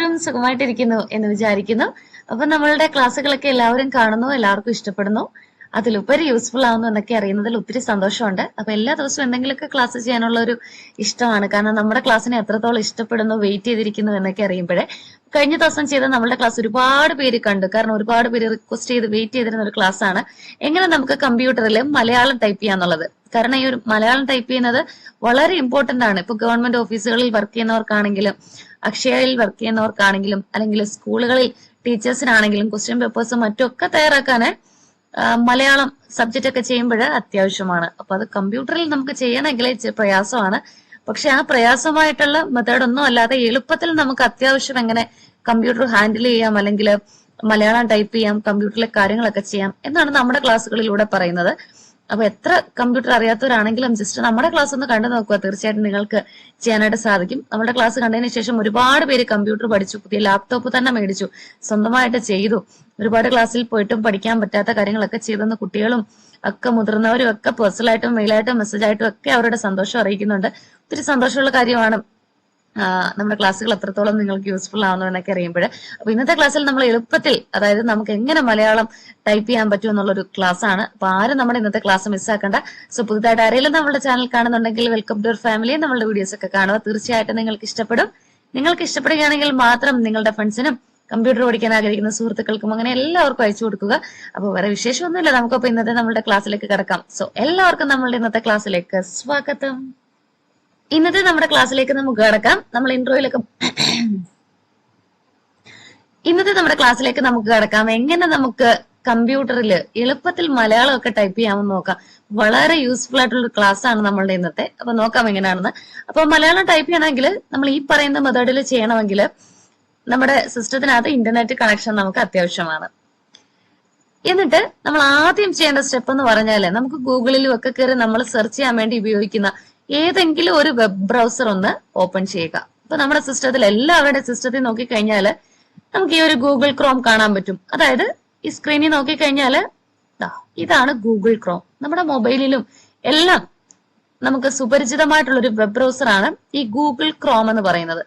എല്ലാവരും സുഖമായിട്ടിരിക്കുന്നു എന്ന് വിചാരിക്കുന്നു. അപ്പൊ നമ്മളുടെ ക്ലാസ്സുകളൊക്കെ എല്ലാവരും കാണുന്നു എല്ലാവർക്കും ഇഷ്ടപ്പെടുന്നു. അതിലുപരി യൂസ്ഫുൾ ആവുന്നു എന്നൊക്കെ അറിയുന്നതിൽ ഒത്തിരി സന്തോഷമുണ്ട്. അപ്പൊ എല്ലാ ദിവസവും എന്തെങ്കിലുമൊക്കെ ക്ലാസ് ചെയ്യാനുള്ള ഒരു ഇഷ്ടമാണ്. കാരണം നമ്മുടെ ക്ലാസ്സിനെ എത്രത്തോളം ഇഷ്ടപ്പെടുന്നു വെയിറ്റ് ചെയ്തിരിക്കുന്നു എന്നൊക്കെ അറിയുമ്പോഴേ കഴിഞ്ഞ ദിവസം ചെയ്ത നമ്മുടെ ക്ലാസ് ഒരുപാട് പേര് കണ്ടു. കാരണം ഒരുപാട് പേര് റിക്വസ്റ്റ് ചെയ്ത് വെയിറ്റ് ചെയ്തിരുന്ന ഒരു ക്ലാസ് ആണ്. എങ്ങനെ നമുക്ക് കമ്പ്യൂട്ടറിൽ മലയാളം ടൈപ്പ് ചെയ്യാന്നുള്ളത് കാരണം ഈ ഒരു മലയാളം ടൈപ്പ് ചെയ്യുന്നത് വളരെ ഇമ്പോർട്ടന്റ് ആണ്. ഇപ്പൊ ഗവൺമെന്റ് ഓഫീസുകളിൽ വർക്ക് ചെയ്യുന്നവർക്കാണെങ്കിലും അക്ഷയയിൽ വർക്ക് ചെയ്യുന്നവർക്കാണെങ്കിലും അല്ലെങ്കിൽ സ്കൂളുകളിൽ ടീച്ചേഴ്സിനാണെങ്കിലും ക്വസ്റ്റ്യൻ പേപ്പേഴ്സും മറ്റൊക്കെ തയ്യാറാക്കാൻ മലയാളം സബ്ജക്റ്റ് ഒക്കെ ചെയ്യുമ്പോൾ അത്യാവശ്യമാണ്. അപ്പൊ അത് കമ്പ്യൂട്ടറിൽ നമുക്ക് ചെയ്യണമെങ്കിൽ പ്രയാസമാണ്. പക്ഷെ ആ പ്രയാസമായിട്ടുള്ള മെത്തേഡൊന്നും അല്ലാതെ എളുപ്പത്തിൽ നമുക്ക് അത്യാവശ്യം എങ്ങനെ കമ്പ്യൂട്ടർ ഹാൻഡിൽ ചെയ്യാം അല്ലെങ്കിൽ മലയാളം ടൈപ്പ് ചെയ്യാം കമ്പ്യൂട്ടറിലെ കാര്യങ്ങളൊക്കെ ചെയ്യാം എന്നാണ് നമ്മുടെ ക്ലാസ്സുകളിലൂടെ പറയുന്നത്. അപ്പൊ എത്ര കമ്പ്യൂട്ടർ അറിയാത്തവരാണെങ്കിലും ജസ്റ്റ് നമ്മുടെ ക്ലാസ് ഒന്ന് കണ്ടു നോക്കുക. തീർച്ചയായിട്ടും നിങ്ങൾക്ക് ചെയ്യാനായിട്ട് സാധിക്കും. നമ്മുടെ ക്ലാസ് കണ്ടതിന് ശേഷം ഒരുപാട് പേര് കമ്പ്യൂട്ടർ പഠിച്ചു പുതിയ ലാപ്ടോപ്പ് തന്നെ മേടിച്ചു സ്വന്തമായിട്ട് ചെയ്തു. ഒരുപാട് ക്ലാസ്സിൽ പോയിട്ടും പഠിക്കാൻ പറ്റാത്ത കാര്യങ്ങളൊക്കെ ചെയ്തെന്ന് കുട്ടികളും ഒക്കെ മുതിർന്നവരും ഒക്കെ പേഴ്സണലായിട്ടും മെയിലായിട്ടും മെസ്സേജായിട്ടും ഒക്കെ അവരുടെ സന്തോഷം അറിയിക്കുന്നുണ്ട്. ഒത്തിരി സന്തോഷമുള്ള കാര്യമാണ്. നമ്മുടെ ക്ലാസ്സുകൾ എത്രത്തോളം നിങ്ങൾക്ക് യൂസ്ഫുൾ ആവുന്നു എന്നൊക്കെ അറിയുമ്പോൾ അപ്പൊ ഇന്നത്തെ ക്ലാസ്സിൽ നമ്മൾ എളുപ്പത്തിൽ അതായത് നമുക്ക് എങ്ങനെ മലയാളം ടൈപ്പ് ചെയ്യാൻ പറ്റും എന്നുള്ളൊരു ക്ലാസ് ആണ്. അപ്പൊ ആരും നമ്മുടെ ഇന്നത്തെ ക്ലാസ് മിസ്സാക്കണ്ട സോ പുതുതായിട്ട് ആരെങ്കിലും നമ്മുടെ ചാനൽ കാണുന്നുണ്ടെങ്കിൽ വെൽക്കം ടു ഫാമിലി നമ്മുടെ വീഡിയോസ് ഒക്കെ കാണുക. തീർച്ചയായിട്ടും നിങ്ങൾക്ക് ഇഷ്ടപ്പെടും. നിങ്ങൾക്ക് ഇഷ്ടപ്പെടുകയാണെങ്കിൽ മാത്രം നിങ്ങളുടെ ഫ്രണ്ട്സിനും കമ്പ്യൂട്ടർ പഠിക്കാൻ ആഗ്രഹിക്കുന്ന സുഹൃത്തുക്കൾക്കും അങ്ങനെ എല്ലാവർക്കും അയച്ചു കൊടുക്കുക. അപ്പൊ വേറെ വിശേഷമൊന്നുമില്ല. നമുക്കപ്പോ ഇന്നത്തെ നമ്മുടെ ക്ലാസ്സിലേക്ക് കിടക്കാം. സോ എല്ലാവർക്കും നമ്മളുടെ ഇന്നത്തെ ക്ലാസ്സിലേക്ക് സ്വാഗതം. ഇന്നത്തെ നമ്മുടെ ക്ലാസ്സിലേക്ക് നമുക്ക് കടക്കാം. നമ്മൾ ഇൻട്രോയിലൊക്കെ ഇന്നത്തെ നമ്മുടെ ക്ലാസ്സിലേക്ക് നമുക്ക് കടക്കാം. എങ്ങനെ നമുക്ക് കമ്പ്യൂട്ടറിൽ എളുപ്പത്തിൽ മലയാളം ഒക്കെ ടൈപ്പ് ചെയ്യാമെന്ന് നോക്കാം. വളരെ യൂസ്ഫുൾ ആയിട്ടുള്ള ക്ലാസ് ആണ് നമ്മളുടെ ഇന്നത്തെ. അപ്പൊ നോക്കാം എങ്ങനെയാണെന്ന്. അപ്പൊ മലയാളം ടൈപ്പ് ചെയ്യണമെങ്കിൽ നമ്മൾ ഈ പറയുന്ന മെത്തേഡിൽ ചെയ്യണമെങ്കിൽ നമ്മുടെ സിസ്റ്റത്തിനകത്ത് ഇന്റർനെറ്റ് കണക്ഷൻ നമുക്ക് അത്യാവശ്യമാണ്. എന്നിട്ട് നമ്മൾ ആദ്യം ചെയ്യേണ്ട സ്റ്റെപ്പ് എന്ന് പറഞ്ഞാൽ നമുക്ക് ഗൂഗിളിലും ഒക്കെ കയറി നമ്മൾ സെർച്ച് ചെയ്യാൻ വേണ്ടി ഉപയോഗിക്കുന്ന ഏതെങ്കിലും ഒരു വെബ് ബ്രൗസർ ഒന്ന് ഓപ്പൺ ചെയ്യുക. ഇപ്പൊ നമ്മുടെ സിസ്റ്റത്തിൽ എല്ലാവരുടെ സിസ്റ്റത്തിൽ നോക്കിക്കഴിഞ്ഞാൽ നമുക്ക് ഈ ഒരു ഗൂഗിൾ ക്രോം കാണാൻ പറ്റും. അതായത് ഈ സ്ക്രീനിൽ നോക്കിക്കഴിഞ്ഞാൽ ദാ, ഇതാണ് ഗൂഗിൾ ക്രോം നമ്മുടെ മൊബൈലിലും എല്ലാം നമുക്ക് സുപരിചിതമായിട്ടുള്ള ഒരു വെബ് ബ്രൗസർ ആണ് ഈ ഗൂഗിൾ ക്രോം എന്ന് പറയുന്നത്.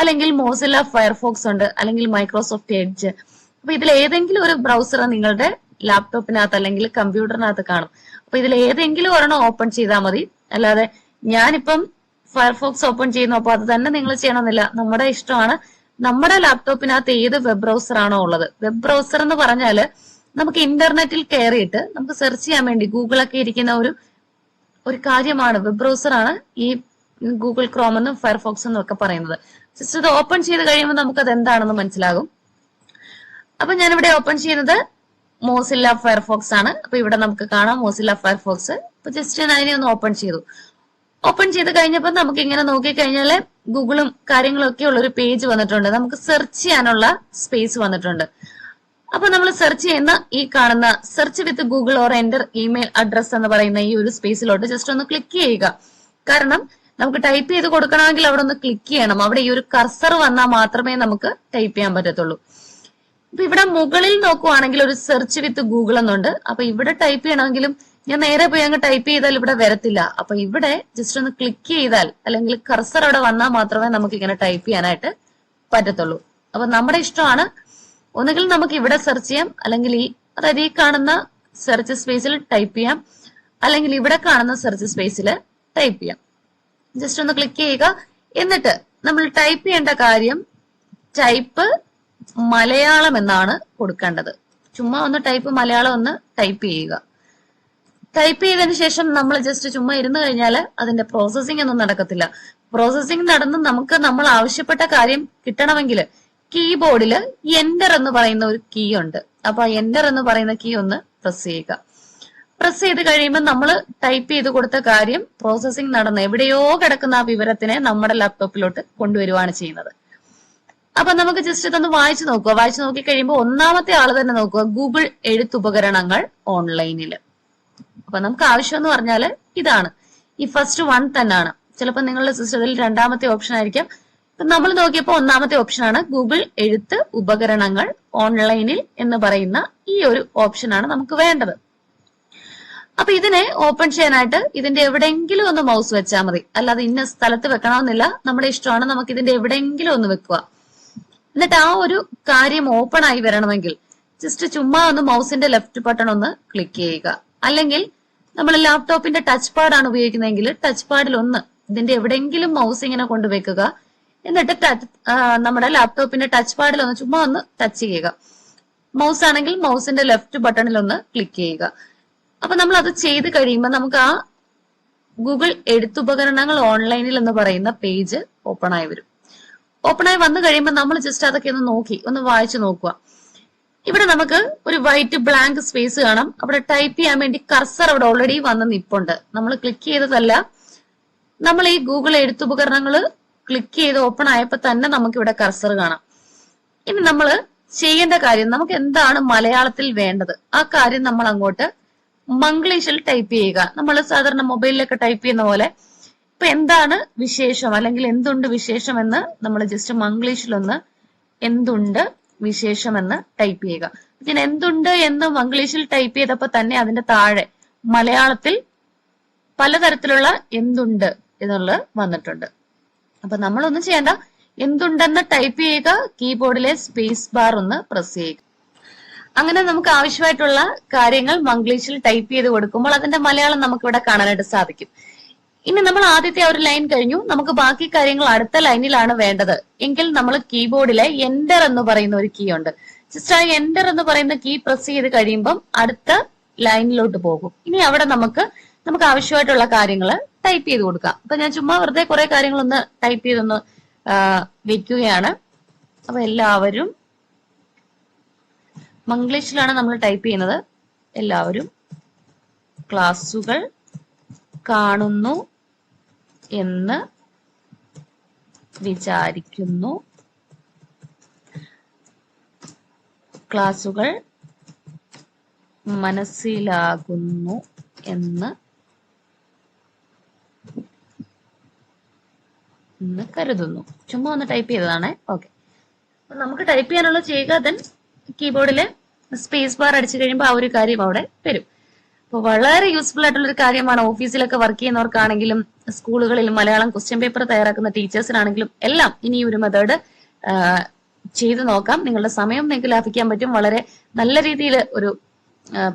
അല്ലെങ്കിൽ മോസില്ല ഫയർഫോക്സ് ഉണ്ട് അല്ലെങ്കിൽ മൈക്രോസോഫ്റ്റ് എഡ്ജ് അപ്പൊ ഇതിൽ ഏതെങ്കിലും ഒരു ബ്രൗസർ നിങ്ങളുടെ ലാപ്ടോപ്പിനകത്ത് അല്ലെങ്കിൽ കമ്പ്യൂട്ടറിനകത്ത് കാണും. അപ്പൊ ഇതിൽ ഏതെങ്കിലും ഒരെണ്ണം ഓപ്പൺ ചെയ്താൽ മതി. അല്ലാതെ ഞാനിപ്പം ഫയർഫോക്സ് ഓപ്പൺ ചെയ്യുന്നു അപ്പൊ അത് തന്നെ നിങ്ങൾ ചെയ്യണമെന്നില്ല. നമ്മുടെ ഇഷ്ടമാണ്. നമ്മുടെ ലാപ്ടോപ്പിനകത്ത് ഏത് വെബ് ബ്രൗസർ ആണോ ഉള്ളത്. വെബ് ബ്രൗസർ എന്ന് പറഞ്ഞാൽ നമുക്ക് ഇന്റർനെറ്റിൽ കയറിയിട്ട് നമുക്ക് സെർച്ച് ചെയ്യാൻ വേണ്ടി ഗൂഗിളൊക്കെ ഇരിക്കുന്ന ഒരു ഒരു കാര്യമാണ് വെബ് ബ്രൗസർ ആണ് ഈ ഗൂഗിൾ ക്രോം എന്നും ഫയർഫോക്സ് എന്നും ഒക്കെ പറയുന്നത്. ജസ്റ്റ് ഇത് ഓപ്പൺ ചെയ്ത് കഴിയുമ്പോൾ നമുക്ക് അത് എന്താണെന്ന് മനസ്സിലാകും. അപ്പൊ ഞാനിവിടെ ഓപ്പൺ ചെയ്യുന്നത് മോസില്ല ഫയർഫോക്സ് ആണ്. അപ്പൊ ഇവിടെ നമുക്ക് കാണാം മോസില്ല ഫയർഫോക്സ്. അപ്പൊ ജസ്റ്റ് ഞാൻ അതിനെ ഒന്ന് ഓപ്പൺ ചെയ്തു. ഓപ്പൺ ചെയ്ത് കഴിഞ്ഞപ്പോൾ നമുക്ക് ഇങ്ങനെ നോക്കിക്കഴിഞ്ഞാൽ ഗൂഗിളും കാര്യങ്ങളും ഒക്കെ ഉള്ള ഒരു പേജ് വന്നിട്ടുണ്ട്. നമുക്ക് സെർച്ച് ചെയ്യാനുള്ള സ്പേസ് വന്നിട്ടുണ്ട്. അപ്പൊ നമ്മൾ സെർച്ച് ചെയ്യുന്ന ഈ കാണുന്ന search with Google or enter email address എന്ന് പറയുന്ന ഈ ഒരു സ്പേസിലോട്ട് ജസ്റ്റ് ഒന്ന് ക്ലിക്ക് ചെയ്യുക. കാരണം നമുക്ക് ടൈപ്പ് ചെയ്ത് കൊടുക്കണമെങ്കിൽ അവിടെ ഒന്ന് ക്ലിക്ക് ചെയ്യണം. അവിടെ ഈ ഒരു കർസർ വന്നാൽ മാത്രമേ നമുക്ക് ടൈപ്പ് ചെയ്യാൻ പറ്റത്തുള്ളൂ. ഇപ്പൊ ഇവിടെ മുകളിൽ നോക്കുവാണെങ്കിൽ ഒരു സെർച്ച് വിത്ത് ഗൂഗിൾ എന്നുണ്ട്. അപ്പൊ ഇവിടെ ടൈപ്പ് ചെയ്യണമെങ്കിലും ഞാൻ നേരെ പോയി അങ്ങ് ടൈപ്പ് ചെയ്താൽ ഇവിടെ വരത്തില്ല. അപ്പൊ ഇവിടെ ജസ്റ്റ് ഒന്ന് ക്ലിക്ക് ചെയ്താൽ അല്ലെങ്കിൽ കർസർ അവിടെ വന്നാൽ മാത്രമേ നമുക്ക് ഇങ്ങനെ ടൈപ്പ് ചെയ്യാനായിട്ട് പറ്റത്തുള്ളൂ. അപ്പൊ നമ്മുടെ ഇഷ്ടമാണ്. ഒന്നുകിൽ നമുക്ക് ഇവിടെ സെർച്ച് ചെയ്യാം. അല്ലെങ്കിൽ ഈ അതായത് ഈ കാണുന്ന സെർച്ച് സ്പേസിൽ ടൈപ്പ് ചെയ്യാം. അല്ലെങ്കിൽ ഇവിടെ കാണുന്ന സെർച്ച് സ്പേസിൽ ടൈപ്പ് ചെയ്യാം. ജസ്റ്റ് ഒന്ന് ക്ലിക്ക് ചെയ്യുക. എന്നിട്ട് നമ്മൾ ടൈപ്പ് ചെയ്യേണ്ട കാര്യം ടൈപ്പ് മലയാളം എന്നാണ് കൊടുക്കേണ്ടത്. ചുമ്മാ ഒന്ന് ടൈപ്പ് മലയാളം ഒന്ന് ടൈപ്പ് ചെയ്യുക. ടൈപ്പ് ചെയ്തതിന് ശേഷം നമ്മൾ ജസ്റ്റ് ചുമ്മാ ഇരുന്ന് കഴിഞ്ഞാൽ അതിന്റെ പ്രോസസ്സിംഗ് ഒന്നും നടക്കത്തില്ല. പ്രോസസ്സിംഗ് നടന്ന് നമുക്ക് നമ്മൾ ആവശ്യപ്പെട്ട കാര്യം കിട്ടണമെങ്കിൽ കീബോർഡിൽ എന്റർ എന്ന് പറയുന്ന ഒരു കീ ഉണ്ട്. അപ്പൊ എന്റർ എന്ന് പറയുന്ന കീ ഒന്ന് പ്രസ് ചെയ്യുക. പ്രസ് ചെയ്ത് കഴിയുമ്പോൾ നമ്മൾ ടൈപ്പ് ചെയ്ത് കൊടുത്ത കാര്യം പ്രോസസ്സിംഗ് നടന്ന് എവിടെയോ കിടക്കുന്ന ആ വിവരത്തിനെ നമ്മുടെ ലാപ്ടോപ്പിലോട്ട് കൊണ്ടുവരുവാണ് ചെയ്യുന്നത്. അപ്പൊ നമുക്ക് ജസ്റ്റ് ഇതൊന്ന് വായിച്ചു നോക്കുക. വായിച്ചു നോക്കി കഴിയുമ്പോൾ ഒന്നാമത്തെ ആൾ തന്നെ നോക്കുക. ഗൂഗിൾ എഴുത്തുപകരണങ്ങൾ ഓൺലൈനിൽ അപ്പൊ നമുക്ക് ആവശ്യം എന്ന് പറഞ്ഞാൽ ഇതാണ്. ഈ ഫസ്റ്റ് വൺ തന്നെയാണ് ചിലപ്പോൾ നിങ്ങളുടെ സിസ്റ്റത്തിൽ രണ്ടാമത്തെ ഓപ്ഷൻ ആയിരിക്കാം. നമ്മൾ നോക്കിയപ്പോൾ ഒന്നാമത്തെ ഓപ്ഷനാണ് ഗൂഗിൾ എഴുത്ത് ഉപകരണങ്ങൾ ഓൺലൈനിൽ എന്ന് പറയുന്ന ഈ ഒരു ഓപ്ഷനാണ് നമുക്ക് വേണ്ടത്. അപ്പൊ ഇതിനെ ഓപ്പൺ ചെയ്യാനായിട്ട് ഇതിന്റെ എവിടെയെങ്കിലും ഒന്ന് മൗസ് വെച്ചാൽ മതി. അല്ലാതെ ഇന്ന സ്ഥലത്ത് വെക്കണമെന്നില്ല. നമ്മുടെ ഇഷ്ടമാണ് നമുക്ക് ഇതിന്റെ എവിടെയെങ്കിലും ഒന്ന് വെക്കുക. എന്നിട്ട് ആ ഒരു കാര്യം ഓപ്പൺ ആയി വരണമെങ്കിൽ ജസ്റ്റ് ചുമ്മാ ഒന്ന് മൗസിന്റെ ലെഫ്റ്റ് ബട്ടൺ ഒന്ന് ക്ലിക്ക് ചെയ്യുക. അല്ലെങ്കിൽ നമ്മൾ ലാപ്ടോപ്പിന്റെ ടച്ച് പാഡാണ് ഉപയോഗിക്കുന്നതെങ്കിൽ ടച്ച് പാഡിൽ ഒന്ന് ഇതിന്റെ എവിടെയെങ്കിലും മൗസ് ഇങ്ങനെ കൊണ്ടുവെക്കുക എന്നിട്ട് നമ്മുടെ ലാപ്ടോപ്പിന്റെ ടച്ച് പാഡിൽ ഒന്ന് ചുമ്മാ ഒന്ന് ടച്ച് ചെയ്യുക. മൗസ് ആണെങ്കിൽ മൗസിന്റെ ലെഫ്റ്റ് ബട്ടണിൽ ഒന്ന് ക്ലിക്ക് ചെയ്യുക. അപ്പൊ നമ്മൾ അത് ചെയ്ത് കഴിയുമ്പോൾ നമുക്ക് ആ ഗൂഗിൾ എഴുത്തുപകരണങ്ങൾ ഓൺലൈനിൽ എന്ന് പറയുന്ന പേജ് ഓപ്പൺ ആയി വരും. ഓപ്പൺ ആയി വന്നു കഴിയുമ്പോൾ നമ്മൾ ജസ്റ്റ് അതൊക്കെ ഒന്ന് നോക്കി ഒന്ന് വായിച്ചു നോക്കുക. ഇവിടെ നമുക്ക് ഒരു വൈറ്റ് ബ്ലാങ്ക് സ്പേസ് കാണാം. അവിടെ ടൈപ്പ് ചെയ്യാൻ വേണ്ടി കർസർ അവിടെ ഓൾറെഡി വന്ന് നിപ്പുണ്ട്. നമ്മൾ ക്ലിക്ക് ചെയ്തതല്ല. നമ്മൾ ഈ ഗൂഗിൾ എഴുത്തുപകരണങ്ങൾ ക്ലിക്ക് ചെയ്ത് ഓപ്പൺ ആയപ്പോൾ തന്നെ നമുക്ക് ഇവിടെ കർസർ കാണാം. ഇനി നമ്മൾ ചെയ്യേണ്ട കാര്യം നമുക്ക് എന്താണ് മലയാളത്തിൽ വേണ്ടത്? ആ കാര്യം നമ്മൾ അങ്ങോട്ട് മംഗ്ലീഷിൽ ടൈപ്പ് ചെയ്യുക. നമ്മൾ സാധാരണ മൊബൈലിലൊക്കെ ടൈപ്പ് ചെയ്യുന്ന പോലെ ഇപ്പൊ എന്താണ് വിശേഷം? അല്ലെങ്കിൽ എന്തുണ്ട് വിശേഷം എന്ന് നമ്മൾ ജസ്റ്റ് മംഗ്ലീഷിലൊന്ന് എന്തുണ്ട് വിശേഷം എന്ന് ടൈപ്പ് ചെയ്യുക. ഞാൻ എന്തുണ്ട് എന്ന് മംഗ്ലീഷിൽ ടൈപ്പ് ചെയ്തപ്പോൾ തന്നെ അതിന്റെ താഴെ മലയാളത്തിൽ പലതരത്തിലുള്ള എന്തുണ്ട് എന്നുള്ളത് വന്നിട്ടുണ്ട്. അപ്പൊ നമ്മളൊന്നും ചെയ്യണ്ട. എന്തുണ്ടെന്ന് ടൈപ്പ് ചെയ്യുക. കീബോർഡിലെ സ്പേസ് ബാർ ഒന്ന് പ്രസ് ചെയ്യുക. അങ്ങനെ നമുക്ക് ആവശ്യമായിട്ടുള്ള കാര്യങ്ങൾ മംഗ്ലീഷിൽ ടൈപ്പ് ചെയ്ത് കൊടുക്കുമ്പോൾ അതിന്റെ മലയാളം നമുക്ക് ഇവിടെ കാണാനായിട്ട് സാധിക്കും. ഇനി നമ്മൾ ആദ്യത്തെ ഒരു ലൈൻ കഴിഞ്ഞു. നമുക്ക് ബാക്കി കാര്യങ്ങൾ അടുത്ത ലൈനിലാണ് വേണ്ടത്. എങ്കിൽ നമ്മൾ കീബോർഡിലെ എന്റർ എന്ന് പറയുന്ന ഒരു കീ ഉണ്ട്. ജസ്റ്റ് ആ എന്റർ എന്ന് പറയുന്ന കീ പ്രസ് ചെയ്ത് കഴിയുമ്പം അടുത്ത ലൈനിലോട്ട് പോകും. ഇനി അവിടെ നമുക്ക് നമുക്ക് ആവശ്യമായിട്ടുള്ള കാര്യങ്ങൾ ടൈപ്പ് ചെയ്ത് കൊടുക്കാം. അപ്പൊ ഞാൻ ചുമ്മാ വെറുതെ കുറെ കാര്യങ്ങളൊന്ന് ടൈപ്പ് ചെയ്തൊന്ന് വെക്കുകയാണ്. അപ്പൊ എല്ലാവരും മംഗ്ലീഷിലാണ് നമ്മൾ ടൈപ്പ് ചെയ്യുന്നത്. എല്ലാവരും ക്ലാസ്സുകൾ കാണുന്നു. എന്ന് വിചാരിക്കുന്നു. ക്ലാസുകൾ മനസ്സിലാകുന്നു എന്ന് എന്ന് കരുതുന്നു. ചുമ്മാ ഒന്ന് ടൈപ്പ് ചെയ്തതാണ്. ഓക്കെ. നമുക്ക് ടൈപ്പ് ചെയ്യാനുള്ള ചെയ്യുക ദെൻ കീബോർഡിൽ സ്പേസ് ബാർ അടിച്ചു കഴിയുമ്പോൾ ആ ഒരു കാര്യം അവിടെ വരും. അപ്പോൾ വളരെ യൂസ്ഫുൾ ആയിട്ടുള്ള ഒരു കാര്യമാണ് ഓഫീസിലൊക്കെ വർക്ക് ചെയ്യുന്നവർക്കാണെങ്കിലും സ്കൂളുകളിൽ മലയാളം ക്വസ്റ്റ്യൻ പേപ്പർ തയ്യാറാക്കുന്ന ടീച്ചേഴ്സിനാണെങ്കിലും എല്ലാം ഇനി ഒരു മെത്തേഡ് ചെയ്തു നോക്കാം. നിങ്ങളുടെ സമയം നിങ്ങൾക്ക് ലാഭിക്കാൻ പറ്റും. വളരെ നല്ല രീതിയിൽ ഒരു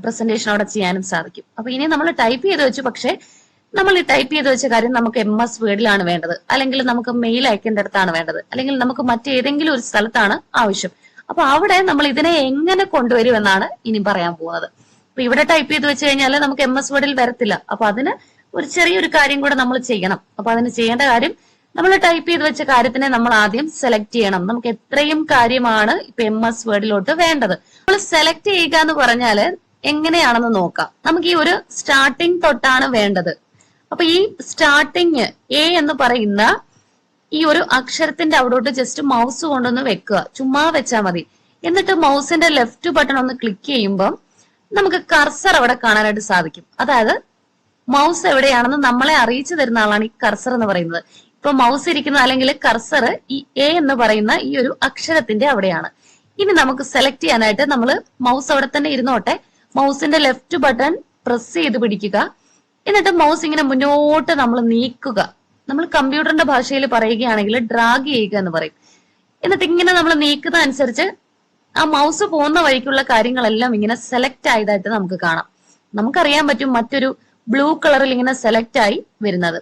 പ്രസന്റേഷൻ അവിടെ ചെയ്യാനും സാധിക്കും. അപ്പൊ ഇനി നമ്മൾ ടൈപ്പ് ചെയ്ത് വെച്ചു. പക്ഷേ നമ്മൾ ഈ ടൈപ്പ് ചെയ്ത് വെച്ച കാര്യം നമുക്ക് എം എസ് വേർഡിലാണ് വേണ്ടത്. അല്ലെങ്കിൽ നമുക്ക് മെയിൽ അയക്കേണ്ട അടുത്താണ് വേണ്ടത്. അല്ലെങ്കിൽ നമുക്ക് മറ്റേതെങ്കിലും ഒരു സ്ഥലത്താണ് ആവശ്യം. അപ്പൊ അവിടെ നമ്മൾ ഇതിനെ എങ്ങനെ കൊണ്ടുവരും എന്നാണ് ഇനി പറയാൻ പോകുന്നത്. അപ്പൊ ഇവിടെ ടൈപ്പ് ചെയ്ത് വെച്ച് കഴിഞ്ഞാൽ നമുക്ക് എം എസ് വേർഡിൽ വരത്തില്ല. അപ്പൊ അതിന് ഒരു ചെറിയൊരു കാര്യം കൂടെ നമ്മൾ ചെയ്യണം. അപ്പൊ അതിന് ചെയ്യേണ്ട കാര്യം നമ്മൾ ടൈപ്പ് ചെയ്ത് വെച്ച കാര്യത്തിനെ നമ്മൾ ആദ്യം സെലക്ട് ചെയ്യണം. നമുക്ക് എത്രയും കാര്യമാണ് ഇപ്പൊ എം എസ് വേർഡിലോട്ട് വേണ്ടത്. നമ്മൾ സെലക്ട് ചെയ്യുക എന്ന് പറഞ്ഞാൽ എങ്ങനെയാണെന്ന് നോക്കാം. നമുക്ക് ഈ ഒരു സ്റ്റാർട്ടിങ് തൊട്ടാണ് വേണ്ടത്. അപ്പൊ ഈ സ്റ്റാർട്ടിങ് എ എന്ന് പറയുന്ന ഈ ഒരു അക്ഷരത്തിന്റെ അവിടോട്ട് ജസ്റ്റ് മൗസ് കൊണ്ടൊന്ന് വെക്കുക. ചുമ്മാ വെച്ചാൽ മതി. എന്നിട്ട് മൗസിന്റെ ലെഫ്റ്റ് ബട്ടൺ ഒന്ന് ക്ലിക്ക് ചെയ്യുമ്പം നമുക്ക് കർസർ അവിടെ കാണാനായിട്ട് സാധിക്കും. അതായത് മൗസ് എവിടെയാണെന്ന് നമ്മളെ അറിയിച്ചു തരുന്ന ആളാണ് ഈ കർസർ എന്ന് പറയുന്നത്. ഇപ്പൊ മൗസ് ഇരിക്കുന്ന അല്ലെങ്കിൽ കർസർ ഈ എ എന്ന് പറയുന്ന ഈ ഒരു അക്ഷരത്തിന്റെ അവിടെയാണ്. ഇനി നമുക്ക് സെലക്ട് ചെയ്യാനായിട്ട് നമ്മൾ മൗസ് അവിടെ തന്നെ ഇരുന്നോട്ടെ. മൗസിന്റെ ലെഫ്റ്റ് ബട്ടൺ പ്രസ് ചെയ്ത് പിടിക്കുക. എന്നിട്ട് മൗസ് ഇങ്ങനെ മുന്നോട്ട് നമ്മൾ നീക്കുക. നമ്മൾ കമ്പ്യൂട്ടറിന്റെ ഭാഷയിൽ പറയുകയാണെങ്കിൽ ഡ്രാഗ് ചെയ്യുക എന്ന് പറയും. എന്നിട്ട് ഇങ്ങനെ നമ്മൾ നീക്കുന്ന അനുസരിച്ച് ആ മൗസ് പോകുന്ന വഴിക്കുള്ള കാര്യങ്ങളെല്ലാം ഇങ്ങനെ സെലക്ട് ആയതായിട്ട് നമുക്ക് കാണാം. നമുക്കറിയാൻ പറ്റും മറ്റൊരു ബ്ലൂ കളറിൽ ഇങ്ങനെ സെലക്ട് ആയി വരുന്നത്.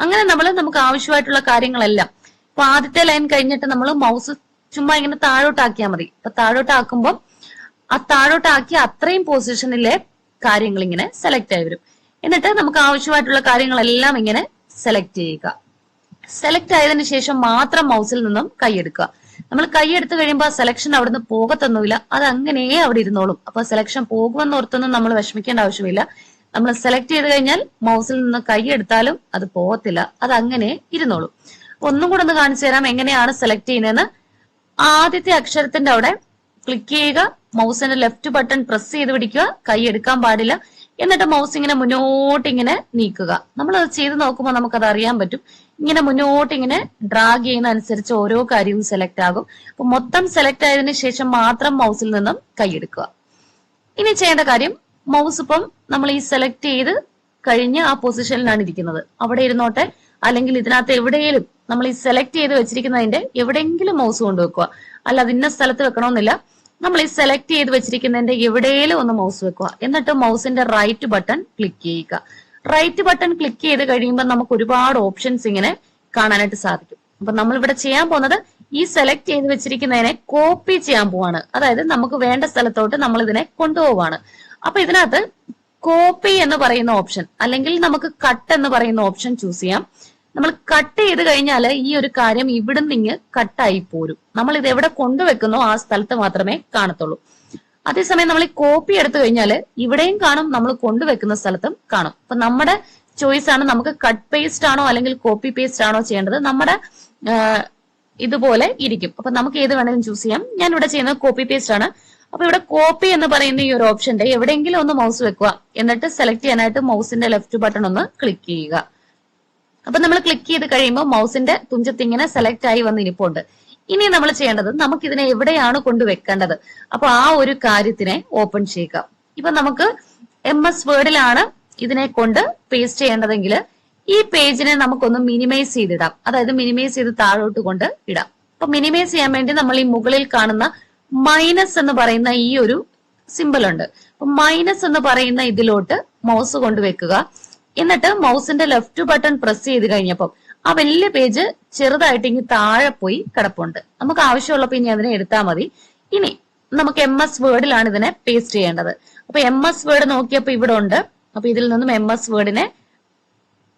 അങ്ങനെ നമ്മൾ നമുക്ക് ആവശ്യമായിട്ടുള്ള കാര്യങ്ങളെല്ലാം. ഇപ്പൊ ആദ്യത്തെ ലൈൻ കഴിഞ്ഞിട്ട് നമ്മൾ മൗസ് ചുമ്മാ ഇങ്ങനെ താഴോട്ടാക്കിയാൽ മതി. അപ്പൊ താഴോട്ടാക്കുമ്പോൾ ആ താഴോട്ടാക്കിയ അത്രയും പൊസിഷനിലെ കാര്യങ്ങൾ ഇങ്ങനെ സെലക്ട് ആയി വരും. എന്നിട്ട് നമുക്ക് ആവശ്യമായിട്ടുള്ള കാര്യങ്ങളെല്ലാം ഇങ്ങനെ സെലക്ട് ചെയ്യുക. സെലക്ട് ആയതിനു ശേഷം മാത്രം മൗസിൽ നിന്നും കൈയെടുക്കുക നമ്മൾ കൈയെടുത്ത് കഴിയുമ്പോൾ ആ സെലക്ഷൻ അവിടുന്ന് പോകത്തൊന്നുമില്ല. അത് അങ്ങനെ അവിടെ ഇരുന്നോളും. അപ്പൊ സെലക്ഷൻ പോകുമെന്ന് ഓർത്തൊന്നും നമ്മൾ വിഷമിക്കേണ്ട ആവശ്യമില്ല. നമ്മൾ സെലക്ട് ചെയ്ത് കഴിഞ്ഞാൽ മൗസിൽ നിന്ന് കൈ എടുത്താലും അത് പോകത്തില്ല അത് അങ്ങനെ ഇരുന്നോളൂ ഒന്നും കൂടെ ഒന്ന് കാണിച്ചു തരാം എങ്ങനെയാണ് സെലക്ട് ചെയ്യുന്നതെന്ന്. ആദ്യത്തെ അക്ഷരത്തിന്റെ അവിടെ ക്ലിക്ക് ചെയ്യുക. മൗസിന്റെ ലെഫ്റ്റ് ബട്ടൺ പ്രസ് ചെയ്ത് പിടിക്കുക. കൈ എടുക്കാൻ പാടില്ല. എന്നിട്ട് മൗസ് ഇങ്ങനെ മുന്നോട്ട് ഇങ്ങനെ നീക്കുക. നമ്മൾ അത് ചെയ്ത് നോക്കുമ്പോൾ നമുക്കത് അറിയാൻ പറ്റും. ഇങ്ങനെ മുന്നോട്ട് ഇങ്ങനെ ഡ്രാഗ് ചെയ്യുന്ന അനുസരിച്ച് ഓരോ കാര്യവും സെലക്ട് ആകും. അപ്പൊ മൊത്തം സെലക്ട് ആയതിനു ശേഷം മാത്രം മൗസിൽ നിന്നും കൈ എടുക്കുക. ഇനി ചെയ്യേണ്ട കാര്യം മൗസ് ഇപ്പം നമ്മൾ ഈ സെലക്ട് ചെയ്ത് കഴിഞ്ഞ് ആ പൊസിഷനിലാണ് ഇരിക്കുന്നത്. അവിടെ ഇരുന്നോട്ടെ അല്ലെങ്കിൽ ഇതിനകത്ത് എവിടെയെങ്കിലും നമ്മൾ ഈ സെലക്ട് ചെയ്ത് വെച്ചിരിക്കുന്നതിന്റെ എവിടെയെങ്കിലും മൗസ് കൊണ്ടുവെക്കുക. അല്ല അത് ഇന്ന സ്ഥലത്ത് വെക്കണമെന്നില്ല. നമ്മൾ ഈ സെലക്ട് ചെയ്ത് വെച്ചിരിക്കുന്നതിന്റെ എവിടെയെങ്കിലും ഒന്ന് മൗസ് വെക്കുക. എന്നിട്ട് മൗസിന്റെ റൈറ്റ് ബട്ടൺ ക്ലിക്ക് ചെയ്യുക. റൈറ്റ് ബട്ടൺ ക്ലിക്ക് ചെയ്ത് കഴിയുമ്പോൾ നമുക്ക് ഒരുപാട് ഓപ്ഷൻസ് ഇങ്ങനെ കാണാനായിട്ട് സാധിക്കും. അപ്പൊ നമ്മൾ ഇവിടെ ചെയ്യാൻ പോകുന്നത് ഈ സെലക്ട് ചെയ്ത് വെച്ചിരിക്കുന്നതിനെ കോപ്പി ചെയ്യാൻ പോവാണ്. അതായത് നമുക്ക് വേണ്ട സ്ഥലത്തോട്ട് നമ്മൾ ഇതിനെ കൊണ്ടുപോവാണ്. അപ്പൊ ഇതിനകത്ത് കോപ്പി എന്ന് പറയുന്ന ഓപ്ഷൻ അല്ലെങ്കിൽ നമുക്ക് കട്ട് എന്ന് പറയുന്ന ഓപ്ഷൻ ചൂസ് ചെയ്യാം. നമ്മൾ കട്ട് ചെയ്ത് കഴിഞ്ഞാൽ ഈ ഒരു കാര്യം ഇവിടുന്ന് ഇങ്ങ് കട്ടായി പോരും. നമ്മൾ ഇത് എവിടെ കൊണ്ടുവെക്കുന്നോ ആ സ്ഥലത്ത് മാത്രമേ കാണത്തുള്ളൂ. അതേസമയം നമ്മൾ ഈ കോപ്പി എടുത്തു കഴിഞ്ഞാൽ ഇവിടെയും കാണും നമ്മൾ കൊണ്ടുവെക്കുന്ന സ്ഥലത്തും കാണും. അപ്പൊ നമ്മുടെ ചോയ്സ് ആണ് നമുക്ക് കട്ട് പേസ്റ്റ് ആണോ അല്ലെങ്കിൽ കോപ്പി പേസ്റ്റ് ആണോ ചെയ്യേണ്ടത്. നമ്മുടെ ഇതുപോലെ ഇരിക്കും. അപ്പൊ നമുക്ക് ഏത് വേണമെങ്കിലും ചൂസ് ചെയ്യാം. ഞാൻ ഇവിടെ ചെയ്യുന്നത് കോപ്പി പേസ്റ്റ് ആണ്. അപ്പൊ ഇവിടെ കോപ്പി എന്ന് പറയുന്ന ഈ ഒരു ഓപ്ഷന്റെ എവിടെയെങ്കിലും ഒന്ന് മൗസ് വെക്കുക. എന്നിട്ട് സെലക്ട് ചെയ്യാനായിട്ട് മൗസിന്റെ ലെഫ്റ്റ് ബട്ടൺ ഒന്ന് ക്ലിക്ക് ചെയ്യുക. അപ്പൊ നമ്മൾ ക്ലിക്ക് ചെയ്ത് കഴിയുമ്പോൾ മൗസിന്റെ തുഞ്ചത്ത് ഇങ്ങനെ സെലക്ട് ആയി വന്ന് ഇരിപ്പുണ്ട്. ഇനി നമ്മൾ ചെയ്യേണ്ടത് നമുക്ക് ഇതിനെ എവിടെയാണ് കൊണ്ടുവെക്കേണ്ടത് അപ്പൊ ആ ഒരു കാര്യത്തിനെ ഓപ്പൺ ചെയ്യുക. ഇപ്പൊ നമുക്ക് എം എസ് വേർഡിലാണ് ഇതിനെ കൊണ്ട് പേസ്റ്റ് ചെയ്യേണ്ടതെങ്കിൽ ഈ പേജിനെ നമുക്കൊന്ന് മിനിമൈസ് ചെയ്തിടാം. അതായത് മിനിമൈസ് ചെയ്ത് താഴോട്ട് കൊണ്ട് ഇടാം. അപ്പൊ മിനിമൈസ് ചെയ്യാൻ വേണ്ടി നമ്മൾ ഈ മുകളിൽ കാണുന്ന മൈനസ് എന്ന് പറയുന്ന ഈ ഒരു സിമ്പിൾ ഉണ്ട്. അപ്പൊ മൈനസ് എന്ന് പറയുന്ന ഇതിലോട്ട് മൗസ് കൊണ്ടുവെക്കുക എന്നിട്ട് മൗസിന്റെ ലെഫ്റ്റ് ബട്ടൺ പ്രസ് ചെയ്ത് കഴിഞ്ഞപ്പം ആ വലിയ പേജ് ചെറുതായിട്ട് ഇനി താഴെ പോയി കിടപ്പുണ്ട്. നമുക്ക് ആവശ്യമുള്ളപ്പോ ഇനി അതിനെ എടുത്താൽ മതി. ഇനി നമുക്ക് എം എസ് വേർഡിലാണ് ഇതിനെ പേസ്റ്റ് ചെയ്യേണ്ടത്. അപ്പൊ എം എസ് വേർഡ് നോക്കിയപ്പോ ഇവിടെ ഉണ്ട്. അപ്പൊ ഇതിൽ നിന്നും എം എസ് വേർഡിനെ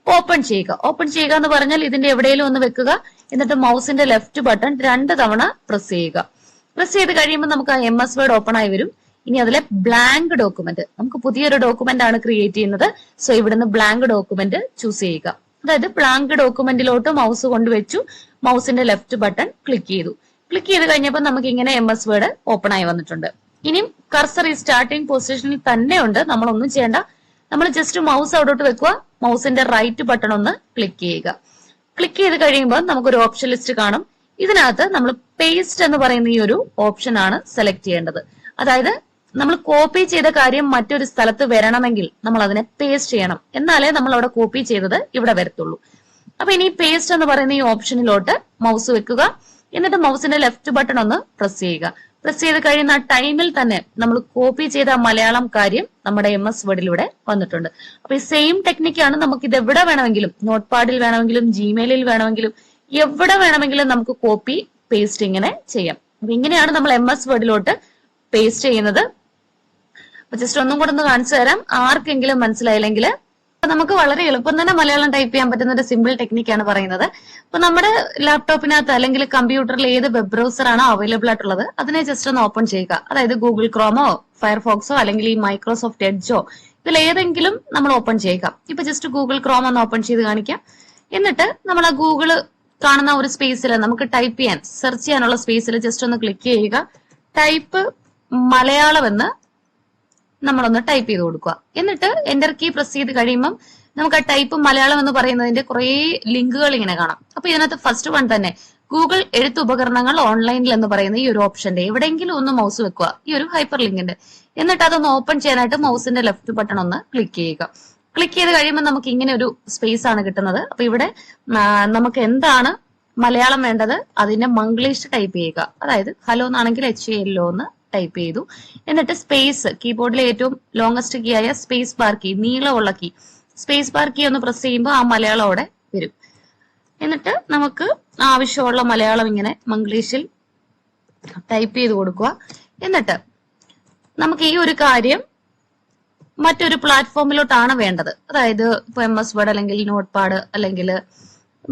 ഓപ്പൺ ചെയ്യുക. ഓപ്പൺ ചെയ്യുക എന്ന് പറഞ്ഞാൽ ഇതിന്റെ എവിടെയെങ്കിലും ഒന്ന് വെക്കുക. എന്നിട്ട് മൗസിന്റെ ലെഫ്റ്റ് ബട്ടൺ രണ്ട് തവണ പ്രസ് ചെയ്യുക. പ്രസ് ചെയ്ത് കഴിയുമ്പോൾ നമുക്ക് ആ എം എസ് വേർഡ് ഓപ്പൺ ആയി വരും. ഇനി അതിലെ ബ്ലാങ്ക് ഡോക്യുമെന്റ് നമുക്ക് പുതിയൊരു ഡോക്യുമെന്റ് ആണ് ക്രിയേറ്റ് ചെയ്യുന്നത്. സോ ഇവിടുന്ന് ബ്ലാങ്ക് ഡോക്യുമെന്റ് ചൂസ് ചെയ്യുക. അതായത് ബ്ലാങ്ക് ഡോക്യുമെന്റിലോട്ട് മൗസ് കൊണ്ടുവച്ചു മൗസിന്റെ ലെഫ്റ്റ് ബട്ടൺ ക്ലിക്ക് ചെയ്തു. ക്ലിക്ക് ചെയ്ത് കഴിഞ്ഞപ്പോൾ നമുക്ക് ഇങ്ങനെ എം എസ് വേർഡ് ഓപ്പൺ ആയി വന്നിട്ടുണ്ട്. ഇനിയും കർസർ ഈ സ്റ്റാർട്ടിംഗ് പൊസിഷനിൽ തന്നെ ഉണ്ട്. നമ്മളൊന്നും ചെയ്യേണ്ട. നമ്മൾ ജസ്റ്റ് മൗസ് അവിടോട്ട് വെക്കുക. മൗസിന്റെ റൈറ്റ് ബട്ടൺ ഒന്ന് ക്ലിക്ക് ചെയ്യുക. ക്ലിക്ക് ചെയ്ത് കഴിയുമ്പോൾ നമുക്കൊരു ഓപ്ഷൻ ലിസ്റ്റ് കാണും. ഇതിനകത്ത് നമ്മൾ പേസ്റ്റ് എന്ന് പറയുന്ന ഈ ഒരു ഓപ്ഷൻ ആണ് സെലക്ട് ചെയ്യേണ്ടത്. അതായത് നമ്മൾ കോപ്പി ചെയ്ത കാര്യം മറ്റൊരു സ്ഥലത്ത് വരണമെങ്കിൽ നമ്മൾ അതിനെ പേസ്റ്റ് ചെയ്യണം. എന്നാലേ നമ്മൾ അവിടെ കോപ്പി ചെയ്തത് ഇവിടെ വരത്തുള്ളൂ. അപ്പൊ ഇനി പേസ്റ്റ് എന്ന് പറയുന്ന ഈ ഓപ്ഷനിലോട്ട് മൗസ് വെക്കുക. എന്നിട്ട് മൗസിന്റെ ലെഫ്റ്റ് ബട്ടൺ ഒന്ന് പ്രസ് ചെയ്യുക. പ്രസ് ചെയ്ത് കഴിയുന്ന ആ ടൈമിൽ തന്നെ നമ്മൾ കോപ്പി ചെയ്ത മലയാളം കാര്യം നമ്മുടെ എം എസ് വേർഡിലൂടെ വന്നിട്ടുണ്ട്. അപ്പൊ ഈ സെയിം ടെക്നിക്കാണ് നമുക്ക് ഇത് എവിടെ വേണമെങ്കിലും നോട്ട് പാഡിൽ വേണമെങ്കിലും ജിമെയിലിൽ വേണമെങ്കിലും എവിടെ വേണമെങ്കിലും നമുക്ക് കോപ്പി പേസ്റ്റ് ഇങ്ങനെ ചെയ്യാം. അപ്പൊ ഇങ്ങനെയാണ് നമ്മൾ എം എസ് വേർഡിലോട്ട് പേസ്റ്റ് ചെയ്യുന്നത്. ജസ്റ്റ് ഒന്നും കൂടെ ഒന്ന് കാണിച്ചു തരാം. ആർക്കെങ്കിലും മനസ്സിലായില്ലെങ്കിൽ അപ്പൊ നമുക്ക് വളരെ എളുപ്പം തന്നെ മലയാളം ടൈപ്പ് ചെയ്യാൻ പറ്റുന്ന ഒരു സിമ്പിൾ ടെക്നിക്കാണ് പറയുന്നത്. അപ്പൊ നമ്മുടെ ലാപ്ടോപ്പിനകത്ത് അല്ലെങ്കിൽ കമ്പ്യൂട്ടറിൽ ഏത് വെബ് ബ്രൗസർ ആണോ അവൈലബിൾ ആയിട്ടുള്ളത് അതിനെ ജസ്റ്റ് ഒന്ന് ഓപ്പൺ ചെയ്യുക. അതായത് ഗൂഗിൾ ക്രോമോ ഫയർഫോക്സോ അല്ലെങ്കിൽ ഈ മൈക്രോസോഫ്റ്റ് എഡ്ജോ ഇതിൽ ഏതെങ്കിലും നമ്മൾ ഓപ്പൺ ചെയ്യുക. ഇപ്പൊ ജസ്റ്റ് ഗൂഗിൾ ക്രോം ഒന്ന് ഓപ്പൺ ചെയ്ത് കാണിക്കാം. എന്നിട്ട് നമ്മൾ ആ ഗൂഗിൾ കാണുന്ന ഒരു സ്പേസിൽ നമുക്ക് ടൈപ്പ് ചെയ്യാൻ സെർച്ച് ചെയ്യാനുള്ള സ്പേസിൽ ജസ്റ്റ് ഒന്ന് ക്ലിക്ക് ചെയ്യുക. ടൈപ്പ് മലയാളം എന്ന് നമ്മളൊന്ന് ടൈപ്പ് ചെയ്ത് കൊടുക്കുക. എന്നിട്ട് എന്റർ കീ പ്രസ് ചെയ്ത് കഴിയുമ്പം നമുക്ക് ആ ടൈപ്പ് മലയാളം എന്ന് പറയുന്നതിന്റെ കുറേ ലിങ്കുകൾ ഇങ്ങനെ കാണാം. അപ്പൊ ഇതിനകത്ത് ഫസ്റ്റ് വൺ തന്നെ ഗൂഗിൾ എഴുത്ത് ഉപകരണങ്ങൾ ഓൺലൈനിൽ എന്ന് പറയുന്ന ഈ ഒരു ഓപ്ഷന്റെ എവിടെയെങ്കിലും ഒന്ന് മൗസ് വെക്കുക. ഈ ഒരു ഹൈപ്പർ ലിങ്കിന്റെ എന്നിട്ട് അതൊന്ന് ഓപ്പൺ ചെയ്യാനായിട്ട് മൗസിന്റെ ലെഫ്റ്റ് ബട്ടൺ ഒന്ന് ക്ലിക്ക് ചെയ്യുക. ക്ലിക്ക് ചെയ്ത് കഴിയുമ്പോൾ നമുക്ക് ഇങ്ങനെ ഒരു സ്പേസ് ആണ് കിട്ടുന്നത്. അപ്പൊ ഇവിടെ നമുക്ക് എന്താണ് മലയാളം വേണ്ടത്? അതിന്റെ മംഗ്ലീഷ് ടൈപ്പ് ചെയ്യുക. അതായത് ഹലോ എന്നാണെങ്കിൽ എച്ച് എല്ലോ എന്ന് ടൈപ്പ് ചെയ്തു. എന്നിട്ട് സ്പേസ് കീബോർഡിലെ ഏറ്റവും ലോങ്സ്റ്റ് കീ ആയ സ്പേസ് ബാർ കീ നീളമുള്ള കീ സ്പേസ് ബാർ കീ ഒന്ന് പ്രസ് ചെയ്യുമ്പോൾ ആ മലയാളം അവിടെ വരും. എന്നിട്ട് നമുക്ക് ആവശ്യമുള്ള മലയാളം ഇങ്ങനെ മംഗ്ലീഷിൽ ടൈപ്പ് ചെയ്ത് കൊടുക്കുക. എന്നിട്ട് നമുക്ക് ഈ ഒരു കാര്യം മറ്റൊരു പ്ലാറ്റ്ഫോമിലോട്ടാണ് വേണ്ടത്. അതായത് ഇപ്പൊ എം എസ് വേർഡ് അല്ലെങ്കിൽ നോട്ട് പാഡ് അല്ലെങ്കിൽ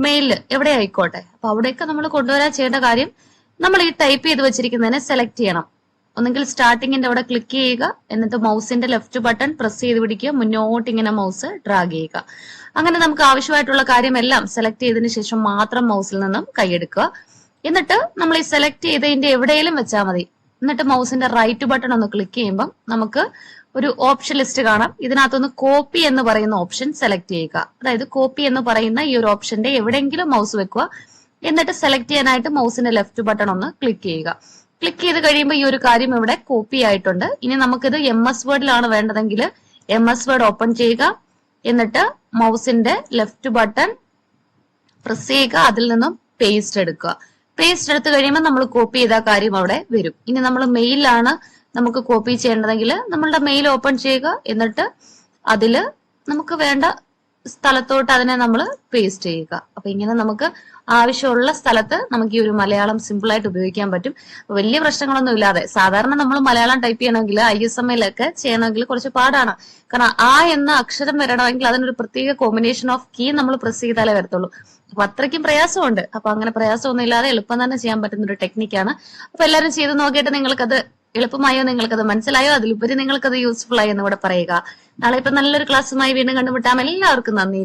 മെയിൽ എവിടെ ആയിക്കോട്ടെ. അപ്പൊ അവിടെയൊക്കെ നമ്മൾ കൊണ്ടുവരാൻ ചെയ്യേണ്ട കാര്യം നമ്മൾ ഈ ടൈപ്പ് ചെയ്ത് വെച്ചിരിക്കുന്നതിനെ സെലക്ട് ചെയ്യണം. ഒന്നെങ്കിൽ സ്റ്റാർട്ടിങ്ങിന്റെ അവിടെ ക്ലിക്ക് ചെയ്യുക എന്നിട്ട് മൗസിന്റെ ലെഫ്റ്റ് ബട്ടൺ പ്രസ് ചെയ്ത് പിടിക്കുക മുന്നോട്ട് ഇങ്ങനെ മൗസ് ഡ്രാഗ് ചെയ്യുക. അങ്ങനെ നമുക്ക് ആവശ്യമായിട്ടുള്ള കാര്യമെല്ലാം സെലക്ട് ചെയ്തതിനു ശേഷം മാത്രം മൗസിൽ നിന്നും കൈയെടുക്കുക. എന്നിട്ട് നമ്മൾ ഈ സെലക്ട് ചെയ്തതിന്റെ എവിടെയെങ്കിലും വെച്ചാൽ മതി. എന്നിട്ട് മൗസിന്റെ റൈറ്റ് ബട്ടൺ ഒന്ന് ക്ലിക്ക് ചെയ്യുമ്പം നമുക്ക് ഒരു ഓപ്ഷൻ ലിസ്റ്റ് കാണാം. ഇതിനകത്തൊന്ന് കോപ്പി എന്ന് പറയുന്ന ഓപ്ഷൻ സെലക്ട് ചെയ്യുക. അതായത് കോപ്പി എന്ന് പറയുന്ന ഈ ഒരു ഓപ്ഷന്റെ എവിടെയെങ്കിലും മൗസ് വെക്കുക. എന്നിട്ട് സെലക്ട് ചെയ്യാനായിട്ട് മൗസിന്റെ ലെഫ്റ്റ് ബട്ടൺ ഒന്ന് ക്ലിക്ക് ചെയ്യുക. ക്ലിക്ക് ചെയ്ത് കഴിയുമ്പോൾ ഈ ഒരു കാര്യം ഇവിടെ കോപ്പി ആയിട്ടുണ്ട്. ഇനി നമുക്കിത് എം എസ് വേർഡിലാണ് വേണ്ടതെങ്കിൽ എം എസ് വേർഡ് ഓപ്പൺ ചെയ്യുക. എന്നിട്ട് മൗസിന്റെ ലെഫ്റ്റ് ബട്ടൺ പ്രസ് ചെയ്യുക. അതിൽ നിന്നും പേസ്റ്റ് എടുക്കുക. പേസ്റ്റ് എടുത്തു കഴിയുമ്പോൾ നമ്മൾ കോപ്പി ചെയ്ത കാര്യം അവിടെ വരും. ഇനി നമ്മൾ മെയിലാണ് നമുക്ക് കോപ്പി ചെയ്യേണ്ടതെങ്കിൽ നമ്മളുടെ മെയിൽ ഓപ്പൺ ചെയ്യുക. എന്നിട്ട് അതിൽ നമുക്ക് വേണ്ട സ്ഥലത്തോട്ട് അതിനെ നമ്മൾ പേസ്റ്റ് ചെയ്യുക. അപ്പൊ ഇങ്ങനെ നമുക്ക് ആവശ്യമുള്ള സ്ഥലത്ത് നമുക്ക് ഈ ഒരു മലയാളം സിമ്പിൾ ആയിട്ട് ഉപയോഗിക്കാൻ പറ്റും. വലിയ പ്രശ്നങ്ങളൊന്നും ഇല്ലാതെ. സാധാരണ നമ്മൾ മലയാളം ടൈപ്പ് ചെയ്യണമെങ്കിൽ ഐ എസ് എം എല്ലൊക്കെ ചെയ്യണമെങ്കിൽ കുറച്ച് പാടാണ്. കാരണം ആ എന്ന അക്ഷരം വരണമെങ്കിൽ അതിനൊരു പ്രത്യേക കോമ്പിനേഷൻ ഓഫ് കീ നമ്മൾ പ്രസ് ചെയ്താലേ വരത്തുള്ളൂ. അപ്പൊ അത്രയ്ക്കും പ്രയാസമുണ്ട്. അപ്പൊ അങ്ങനെ പ്രയാസമൊന്നും ഇല്ലാതെ എളുപ്പം തന്നെ ചെയ്യാൻ പറ്റുന്ന ഒരു ടെക്നിക്കാണ് അപ്പൊ എല്ലാവരും ചെയ്ത് നോക്കിയിട്ട് നിങ്ങൾക്കത് എളുപ്പമായോ നിങ്ങൾക്കത് മനസ്സിലായോ? അതിലുപരി നിങ്ങൾക്കത് യൂസ്ഫുൾ ആയോ എന്ന് കൂടെ പറയുക. നാളെ ഇപ്പൊ നല്ലൊരു ക്ലാസ്സുമായി വീണ്ടും കണ്ടുമുട്ടാം. എല്ലാവർക്കും നന്ദി.